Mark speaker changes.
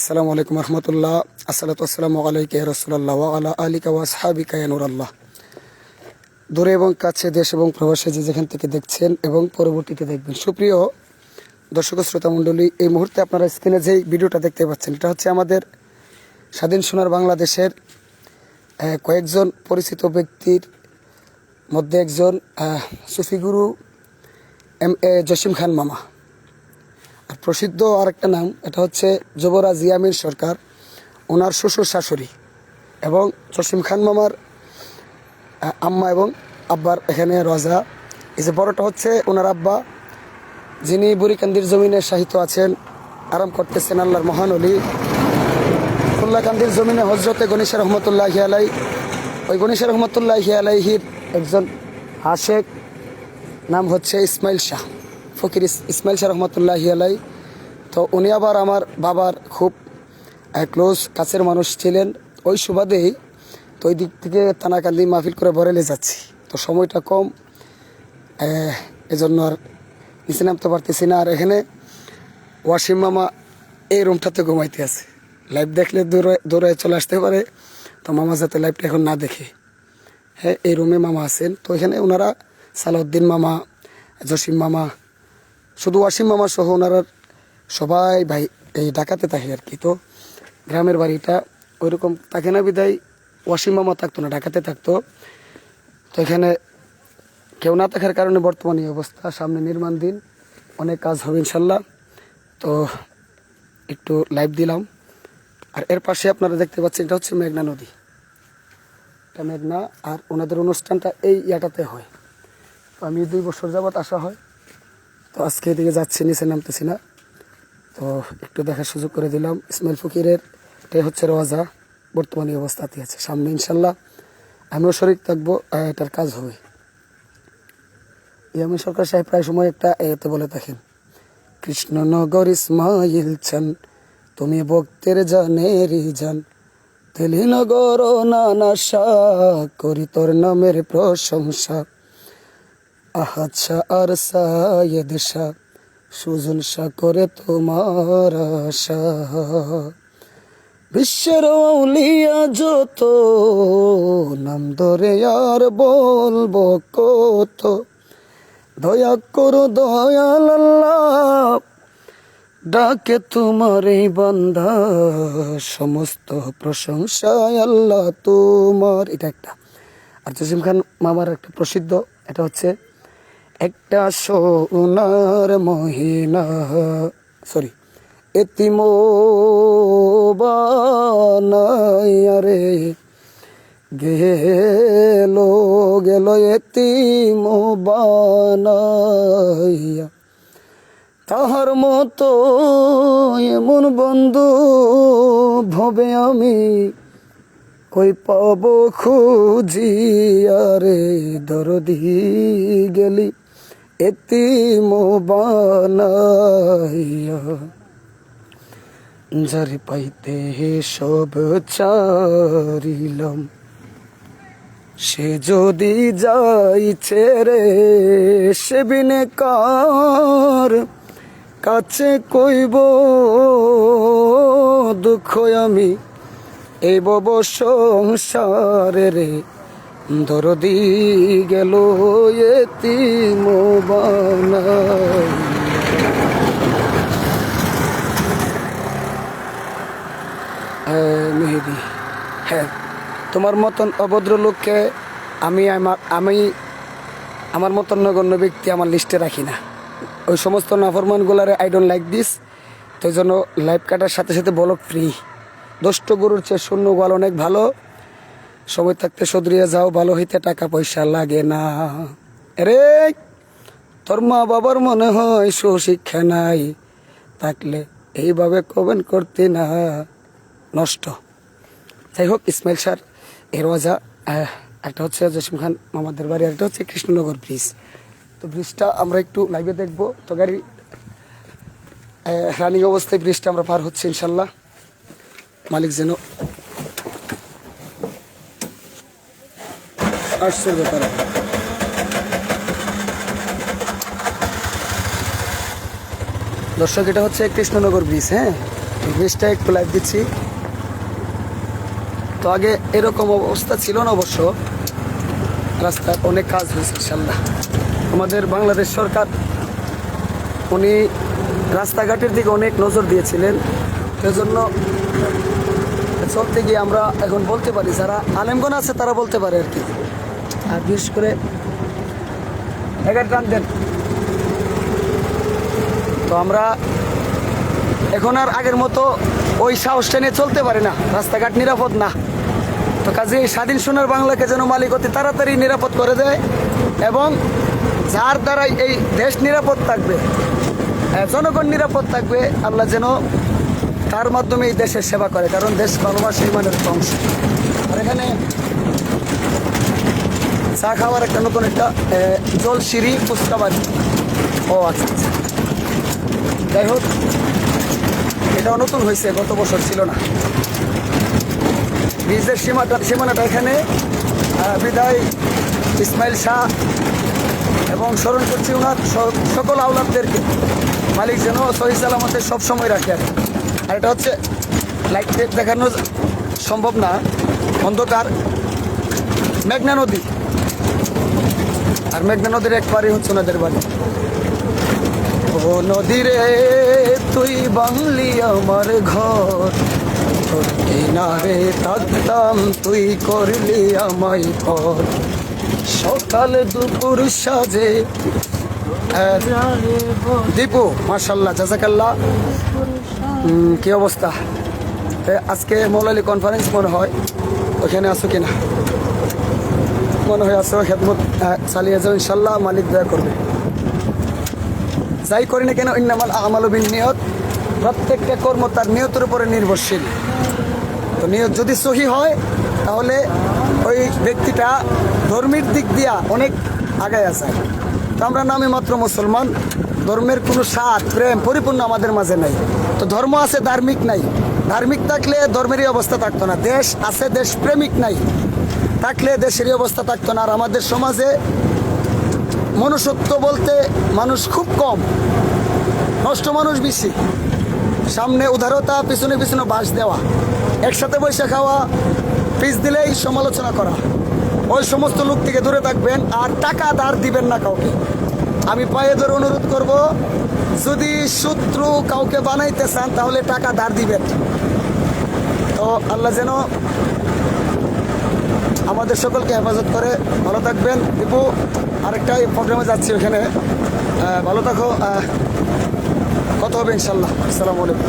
Speaker 1: আসসালামু আলাইকুম রহমতুল্লাহ। আসসালাতু আসসালামু আলাইকে রসুল্লাহ আলা আলিকা ওয়া সাহাবিকা নুরাল্লাহ। দূরে এবং কাছে দেশ এবং প্রবাসে যে যেখান থেকে দেখছেন এবং পরবর্তীতে দেখবেন। সুপ্রিয় দর্শক শ্রোতা মণ্ডলী, এই মুহূর্তে আপনারা স্ক্রিনে যেই ভিডিওটা দেখতে পাচ্ছেন, এটা হচ্ছে আমাদের স্বাধীন সোনার বাংলাদেশের কয়েকজন পরিচিত ব্যক্তির মধ্যে একজন সুফিগুরু এম, এ, জসিম খান মামা। আর প্রসিদ্ধ আরেকটা নাম, এটা হচ্ছে যুবরাজ ইয়ামিন সরকার, ওনার শ্বশুর শাশুড়ি এবং জসিম খান মামার আম্মা এবং আব্বার এখানে রজা। এই যে বড়টা হচ্ছে ওনার আব্বা, যিনি বুড়িকান্দির জমিনে সাহিত্য আছেন, আরাম করতেছেন আল্লাহর মহান অলি খুল্লাকান্দির জমিনে হজরতে গণেশ রহমতুল্লাহ আলাই ওই গণেশ রহমতুল্লাহ আলাইহির একজন আশেক, নাম হচ্ছে ইসমাইল শাহ। ফকির ইস- ইসমাইল শাহ রহমতুল্লাহ আলাই তো উনি আবার আমার বাবার খুব ক্লোজ কাছের মানুষ ছিলেন। ওই সুবাদেই তো ওই দিক থেকে তানাকান্দি মাহফিল করে বরেলে যাচ্ছি। তো সময়টা কম এজন্য আর নিচে নামতে পারতেছি না। আর এখানে ওয়াসিম মামা এই রুমটাতে ঘুমাইতে আছে। লাইভ দেখলে দূরে দূরে চলে আসতে পারে। তো মামা যাতে লাইভটা এখন না দেখে। হ্যাঁ এই রুমে মামা আছেন। তো এখানে ওনারা সালাউদ্দিন মামা, জসিম মামা শুধু ওয়াসিম মামা সহ ওনারা সবাই ভাই, এই ডাকাতে থাকে আর কি। তো গ্রামের বাড়িটা ওইরকম থাকে না বিদায় ওয়াসিম মামা থাকতো না, ঢাকাতে থাকতো। তো এখানে কেউ না থাকার কারণে বর্তমানে অবস্থা, সামনে নির্মাণ দিন, অনেক কাজ হবে ইনশাল্লাহ। তো একটু লাইভ দিলাম। আর এর পাশে আপনারা দেখতে পাচ্ছেন, এটা হচ্ছে মেঘনা নদী। এটা মেঘনা, আর ওনাদের অনুষ্ঠানটা এই ইয়াটাতে হয়। আমি দুই বছর যাবত আসা হয়। তো আজকে এদিকে যাচ্ছি, নিচে নামতেছি না। তো একটু দেখার সুযোগ করে দিলাম। ইসমাইল ফকিরের, এটাই হচ্ছে রওয়াজা বর্তমানে অবস্থাতে আছে। সামনে ইনশাল্লাহ আমিও শরীর থাকব এটার কাজ হবে। ইয়ামিন সরকার সাহেব প্রায় সময় একটা এতে বলে থাকেন, কৃষ্ণনগর ইসমাইল চান, তুমি ভক্তের জানেরই জান। তেলিনগর নানা করি তোর নামের প্রশংসা। আহাচ্ছা আর সায়েদ শাহ, সুজন শাহ করে তোমার আশা। বিশ্বের অলিয়া যত, নাম ধরে আর বলব কত। দয়া করো দয়াল আল্লাহ, ডাকে তোমার এই বান্ধা সমস্ত প্রশংসায় আল্লাহ তোমার। এটা একটা। আর জসিম খান মামার একটা প্রসিদ্ধ, এটা হচ্ছে একটা সোনার মহিনা সরি এতিম বানাইয়া রে গেল গেল এতিম বানাইয়া তাহার মতো এমন বন্ধু ভবে আমি, কই পাব খুঁজিয়া রে দরদি গেলি। বানাইয়া যারে পাইতে সব চারিলাম, সে যদি যাই রে সে বিনে কার? কাছে কইব, দুঃখ আমি এই বব সংসারে রে। দরদি গেল এতিম বানাই। হ্যাঁ, মেহেদি হ্যাঁ তোমার মতন অভদ্র লোককে আমি আমার আমি আমার মতন নগণ্য ব্যক্তি আমার লিস্টে রাখি না। ওই সমস্ত নাফরমানগুলারে আই ডোন্ট লাইক দিস তো জন্য লাইফ কাটার সাথে সাথে বলক ফ্রি দষ্ট গরুর চেয়ে শূন্য গোয়াল অনেক ভালো। সময় থাকতে সদরিয়ে যাও, ভালো হইতে টাকা পয়সা লাগে না। রে তোর মা বাবার মনে হয় সুশিক্ষা নাই, থাকলে এইভাবে কমেন্ট করতে না। নষ্ট। যাই হোক, ইসমাইল স্যার, এর ওয়াজা একটা হচ্ছে জসিম খান মামাদের বাড়ি একটা হচ্ছে কৃষ্ণনগর ব্রিজ। তো ব্রিজটা আমরা একটু লাইভে দেখব। তো গাড়ি রানিং অবস্থায় ব্রিজটা আমরা পার হচ্ছে, ইনশাল্লাহ। মালিক যেন আসছে ব্যাপারে। দর্শক, এটা হচ্ছে কৃষ্ণনগর ব্রিজ হ্যাঁ? ব্রিজটা একটু লাইভ দিচ্ছি। তো আগে এরকম অবস্থা ছিল না অবশ্য। রাস্তার অনেক কাজ হয়েছে ইনশাল্লাহ আমাদের বাংলাদেশ সরকার, উনি রাস্তাঘাটের দিকে অনেক নজর দিয়েছিলেন। এজন্য চলতে গিয়ে আমরা এখন বলতে পারি, যারা আলেমগণ আছে তারা বলতে পারে আর কি। আর বিশেষ করে এগার টান দেন তো আমরা এখন আর আগের মতো ওই সাহসটা নিয়ে চলতে পারি না। রাস্তাঘাট নিরাপদ না। তো কাজে, এই স্বাধীন সোনার বাংলাকে যেন মালিক অতি তাড়াতাড়ি নিরাপদ করে দেয় এবং যার দ্বারাই এই দেশ নিরাপদ থাকবে জনগণ নিরাপদ থাকবে, আল্লাহ যেন তার মাধ্যমে এই দেশের সেবা করে, কারণ দেশ ভালোবাসা একটা অংশ আর এখানে চা খাওয়ার একটা নতুন একটা আহ, জলসিঁড়ি ফুচকাবাড়ি ও আচ্ছা আচ্ছা। যাই হোক এটাও নতুন হয়েছে গত বছর ছিল না। ব্রিজের সীমাটা সীমানাটা এখানে। বিদায় ইসমাইল শাহ এবং স্মরণ করছি ওনার সকল আওলাদদেরকে। মালিক যেন সহি সালামতে সবসময় রাখে। আর এটা হচ্ছে লাইট দেখানো সম্ভব না। অন্ধকার মেঘনা নদী। আর মেঘনা নদীর একবারই হচ্ছে ওনাদের বাড়ি। ও নদীরে তুই বাংলি আমার ঘর কিনারে থাকতাম তুই করলি আমায় পর সকাল দুপুর সাজে দীপু মার্শাল্লাহ জাজাকাল্লাহ। কি অবস্থা? আজকে মৌলালি কনফারেন্স মনে হয়, ওখানে আসো কিনা? মনে হয় আসো খেদমত চালিয়ে যাও ইনশাল্লাহ মালিক দয়া করবে। যাই করি না কেন, ইন্নামাল আমালবিন নিয়ত প্রত্যেকটা কর্ম তার নিয়তের উপরে নির্ভরশীল। তো নিয়ত যদি সহি হয়, তাহলে ওই ব্যক্তিটা ধর্মের দিক দিয়া অনেক আগায় আছে। তো আমরা নামে মাত্র মুসলমান, ধর্মের কোনো স্বাদ, প্রেম পরিপূর্ণ আমাদের মাঝে নাই। তো ধর্ম আছে ধার্মিক নাই। ধার্মিক থাকলে ধর্মেরই অবস্থা থাকতো না। দেশ আছে, দেশ প্রেমিক নাই। থাকলে দেশের অবস্থা থাকতো না। আর আমাদের সমাজে মনুষ্যত্ব বলতে মানুষ খুব কম। নষ্ট মানুষ বেশি। সামনে উদারতা, পিছনে পিছনে বাস দেওয়া। একসাথে বসে খাওয়া, পিস দিলেই সমালোচনা করা। ওই সমস্ত লোক থেকে দূরে থাকবেন আর টাকা ধার দিবেন না কাউকে। আমি পায়ে ধরে অনুরোধ করব, যদি শত্রু কাউকে বানাইতে চান তাহলে টাকা ধার দিবেন। তো আল্লাহ যেন আমাদের সকলকে হেফাজত করে ভালো থাকবেন। দীপু আরেকটাই প্রোগ্রামে যাচ্ছি ওখানে। ভালো থাকো। কত হবে ইনশাল্লাহ আসসালামু আলাইকুম।